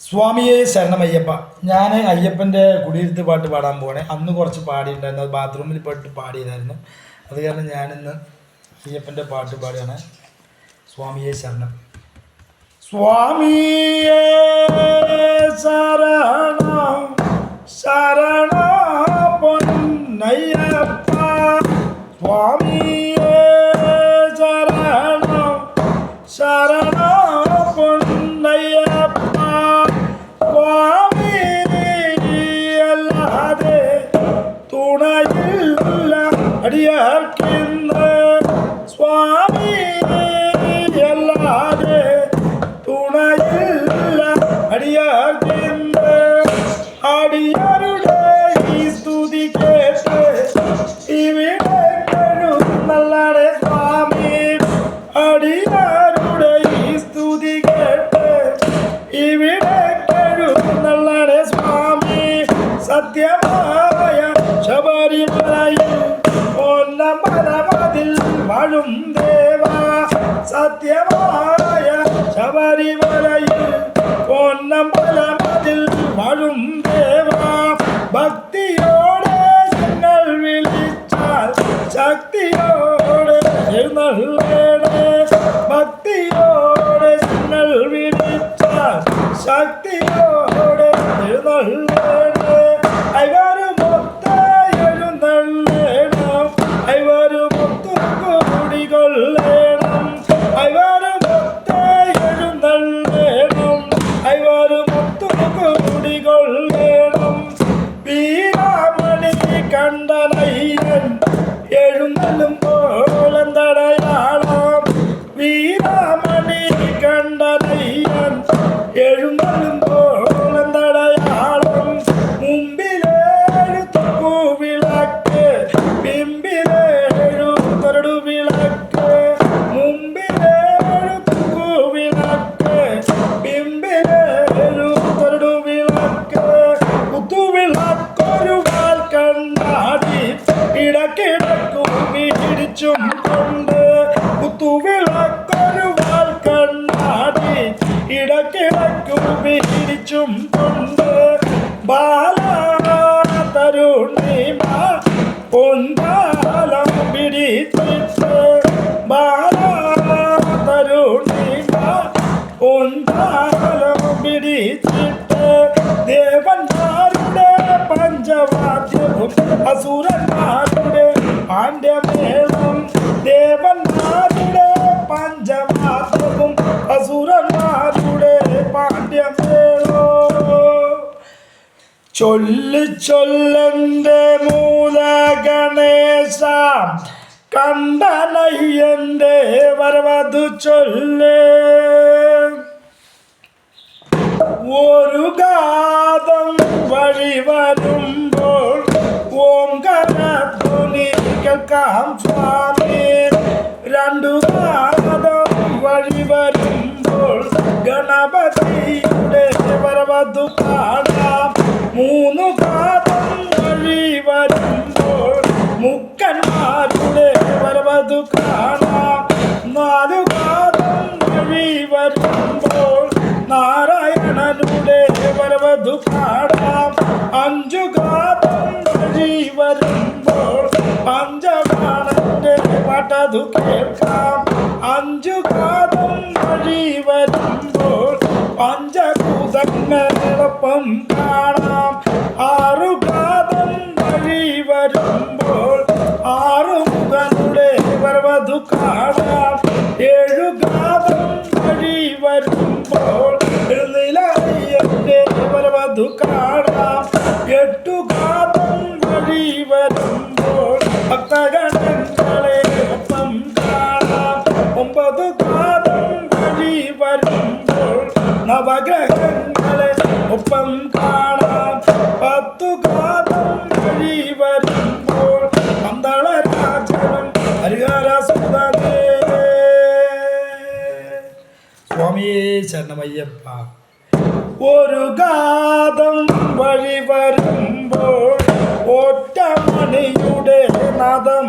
സ്വാമിയെ ശരണമയ്യപ്പ. ഞാൻ അയ്യപ്പന്റെ കുടിയിരുത്ത് പാട്ട് പാടാൻ പോകണേ അന്ന് കുറച്ച് പാടിയിട്ടുണ്ടായിരുന്നു. അത് ബാത്റൂമിൽ പോയിട്ട് പാടിയതായിരുന്നു. അത് കാരണം ഞാനിന്ന് അയ്യപ്പന്റെ പാട്ട് പാടുകയാണ്. സ്വാമിയെ ശരണം. സ്വാമിയെ ശരണം ശരണ പൊന്നയ്യപ്പ. സ്വാമിയേ Allah. പാണ്ഡ്യമേളവും ചൊല്ലി ചൊല്ലന്റെ മൂല ഗണേശ കണ്ടനയ്യന്റെ വരവതു ചൊല്ലേ. ഒരു ഗാതം വഴി വരുമ്പോൾ ഓം ഓംകരധ്വനി കേൾക്കാം. സ്വാമി. രണ്ടു നാദം വഴി വരുമ്പോൾ ഗണപതിയുടെ വരവതു പാടാം മൂന്നു പാദം വഴി വരുമ്പോൾ മുക്കന്മാരുടെ വരവതു കാണാം. നാലു പാദം വഴി വരുമ്പോൾ നാരായണനുടെ വരവതു കാണാം. അഞ്ചു ഗാതം വഴി വരുമ്പോൾ പഞ്ചബാണന്റെ പാട്ടതു കേൾക്കാം. അഞ്ചു ഗാതം വഴി വരുമ്പോൾ പഞ്ചഭൂതങ്ങളൊപ്പം കാണാം. ആറു ഗാതം വഴി വരുമ്പോൾ ആറു മുഖനുടെ വരവതു കാണാം. ഏഴു നവഗ്രഹങ്ങളെ ഒപ്പം കാണാം. പത്തു കാലം വഴി വരുമ്പോൾ പന്തളരാജനം ഹരിഹര സുതനേ സ്വാമിയേ ശരണമയ്യപ്പ. ഒരു ഗാതം വഴി വരുമ്പോൾ ഒറ്റമണിയുടെ നാദം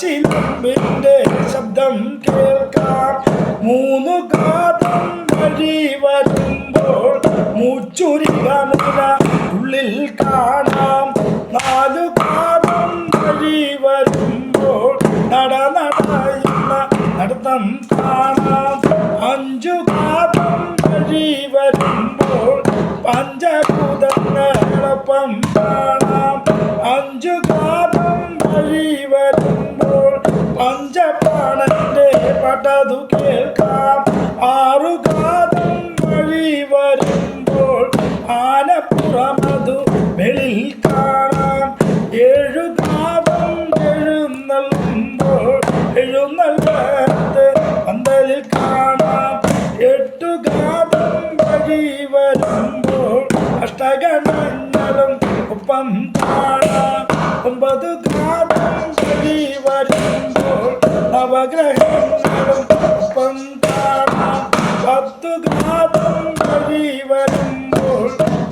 കാ കാൽച്ചിലമ്പിന്റെ ശബ്ദം കേൾക്കാം മൂന്നു കാതം വഴി വരുമ്പോൾ മുച്ചുരിക മുന ഉള്ളിൽ കാണാം పట్టదు വരുമ്പോൾ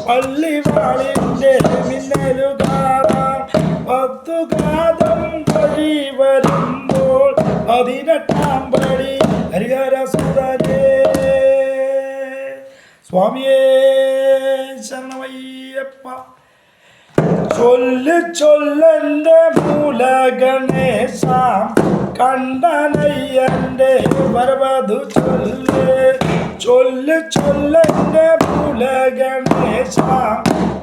പള്ളിവാളിന്റെ മിന്നലു കാണാം പത്തു കാതം വഴി വരുമ്പോൾ പതിനെട്ടാം പടി ഹരിഹര സുതരേ സ്വാമിയേ ശരണമയ്യപ്പ. ചൊല്ല് ചൊല്ലന്റെ മൂല ഗണേശ കണ്ടനയ്യന്റെ വരവധു ചൊല്ല്. ചൊല്ല് ചൊല്ലന്റെ മൂല ഗണേശ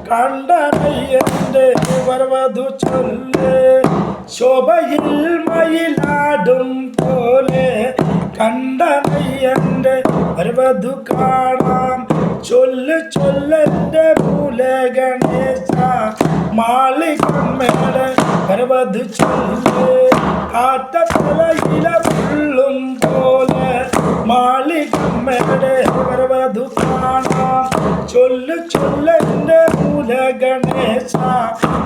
കണ്ടനയ്യന്റെ വരവധു ചൊല്ല്. ശോഭയിൽ മയിലാടും പോലെ കണ്ടനയ്യന്റെ വരവധു കാണാം. ചൊല്ല് ചൊല്ലന്റെ മൂല ഗണേശ മാളികമ്മയുടെ പരവത് ചൊല്ല്. കാറ്റത്തലയില പുള്ളും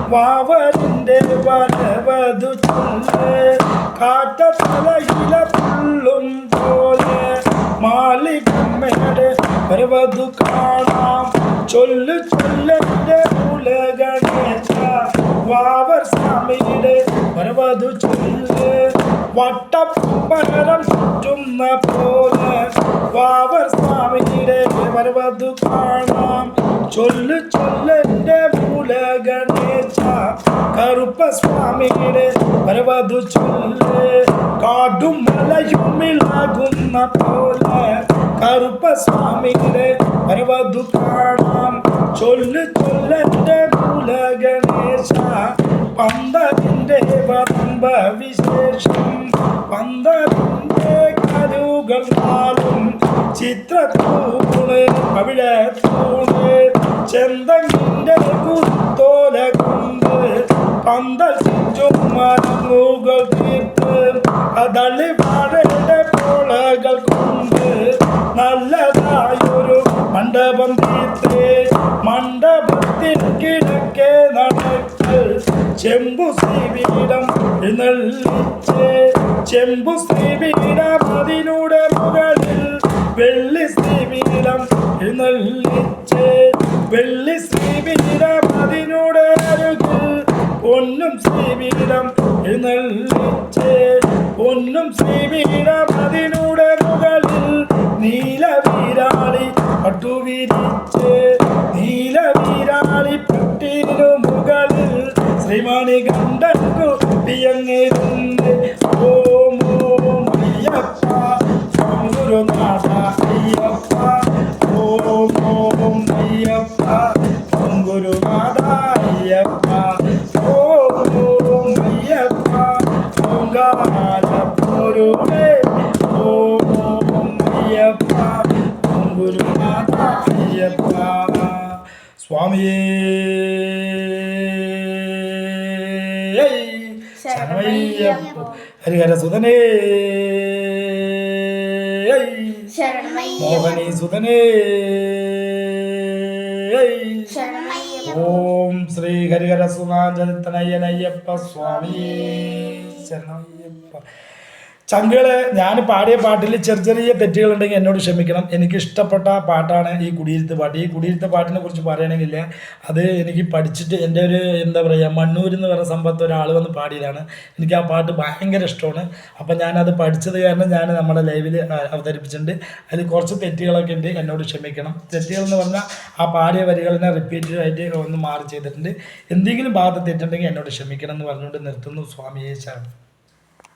വാവരിന്റെ വരവതു ചൊല്ല് കാറ്റത്തലയില പുള്ളും പോലെ മാളികമ്മയുടെ പരവതു കാണാം. ചൊല്ലു ചൊല്ലന്റെ മൂല വാവർ സ്വാമിയുടെ പരവതു ചൊല്ല് വട്ടപ്പരം ചുറ്റുന്ന പോലെ വാവർ സ്വാമിയുടെ പരവതു കാണാം. ചൊല്ലു ചൊല്ലന്റെ മൂല ഗണേശ കറുപ്പ സ്വാമിയുടെ പരവതു ചൊല്ല് കാടും മലയുമിളകുന്ന പോലെ കറുപ്പ സ്വാമിയുടെ പരവതു കാണാം. ചൊല്ല് ചൊല്ലന്റെ മൂല ഗണേശ പന്തതിന്റെ പറമ്പ വിശേഷം പന്തതിന്റെ കരുകൾ ചിത്രത്തൂണ് പവിഴത്തൂണ് ചെന്തങ്ങിന്റെ കുത്തോല കൊണ്ട് പന്തൽ മരമുകൾ തീർത്ത്. കദളി വാഴയുടെ പോളകൾ കൊണ്ട് നല്ലതായൊരു മണ്ഡപം തീർത്ത്. മണ്ഡപത്തിൽ കിഴക്കേ നടക്കൽ ചെമ്പു ശ്രീപീഠം എഴുന്നള്ളിച്ച് ചെമ്പു ശ്രീപീഠം അതിലൂടെ മുകളിൽ വെള്ളി ശ്രീപീഠം എഴുന്നള്ളിച്ച്. വെള്ളി ശ്രീപീഠം അതിനോട് അരുകിൽ പൊന്നും ശ്രീപീഠം എഴുന്നള്ളിച്ച്. പൊന്നും ശ്രീപീഠം അതിനോട് മുകളിൽ. നീലവീരാളി പട്ടുവിരിച്ച്. നീലവീരാളി പട്ടിനു മുകളിൽ. ശ്രീമണി കണ്ടു പിയങ്ങിരുന്ന് ഓമോ ഓം അയ്യപ്പ ഓം ഗുരുനാഥ സ്വാമിയേ ശരണമയ്യപ്പ ഹരിഹര സുതനേ ശരണമയ്യപ്പ മോഹനീ സുതനേ ശരണമയ്യപ്പ ഓം ശ്രീ ഹരിഹര സുനാചരിത്തനയ്യനയ്യപ്പ സ്വാമിയേ ശരണയ്യപ്പ ചങ്കുകളെ ഞാൻ പാടിയ പാട്ടിൽ ചെറിയ ചെറിയ തെറ്റുകളുണ്ടെങ്കിൽ എന്നോട് ക്ഷമിക്കണം. എനിക്ക് ഇഷ്ടപ്പെട്ട പാട്ടാണ് ഈ കുടിയിരുത്ത് പാട്ട്. ഈ കുടിയിരുത്ത് പാട്ടിനെ കുറിച്ച് പറയുകയാണെങ്കിൽ അത് എനിക്ക് പഠിച്ചിട്ട് എന്റെ ഒരു എന്താ പറയുക മണ്ണൂരിൽ നിന്ന് പറയുന്ന സംഭവത്ത് ഒരാൾ വന്ന് പാടിയതാണ്. എനിക്ക് ആ പാട്ട് ഭയങ്കര ഇഷ്ടമാണ്. അപ്പം ഞാനത് പഠിച്ചത് കാരണം ഞാൻ നമ്മുടെ ലൈവിൽ അവതരിപ്പിച്ചിട്ടുണ്ട്. അതിൽ കുറച്ച് തെറ്റുകളൊക്കെ ഉണ്ട്. എന്നോട് ക്ഷമിക്കണം. തെറ്റുകൾ എന്ന് പറഞ്ഞാൽ ആ പാടിയ വരികളിനെ റിപ്പീറ്റഡ് ആയിട്ട് ഒന്ന് മാറി ചെയ്തിട്ടുണ്ട്. എന്തെങ്കിലും ഭാഗത്ത് തെറ്റുണ്ടെങ്കിൽ എന്നോട് ക്ഷമിക്കണം എന്ന് പറഞ്ഞുകൊണ്ട് നിർത്തുന്നു. സ്വാമിയെ ശരണം